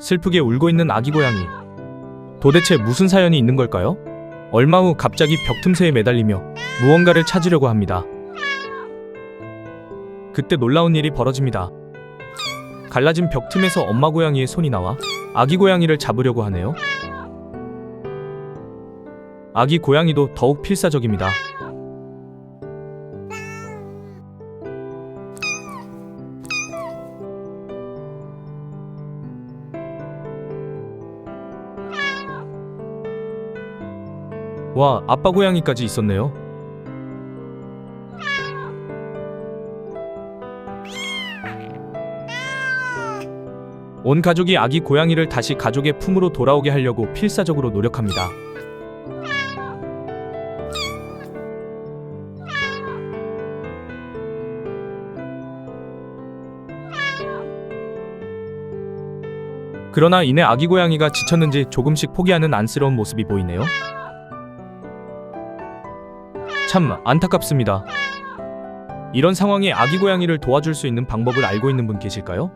슬프게 울고 있는 아기 고양이. 도대체 무슨 사연이 있는 걸까요? 얼마 후 갑자기 벽 틈새에 매달리며 무언가를 찾으려고 합니다. 그때 놀라운 일이 벌어집니다. 갈라진 벽 틈에서 엄마 고양이의 손이 나와 아기 고양이를 잡으려고 하네요. 아기 고양이도 더욱 필사적입니다. 와, 아빠 고양이까지 있었네요. 온 가족이 아기 고양이를 다시 가족의 품으로 돌아오게 하려고 필사적으로 노력합니다. 그러나 이내 아기 고양이가 지쳤는지 조금씩 포기하는 안쓰러운 모습이 보이네요. 참 안타깝습니다. 이런 상황에 아기 고양이를 도와줄 수 있는 방법을 알고 있는 분 계실까요?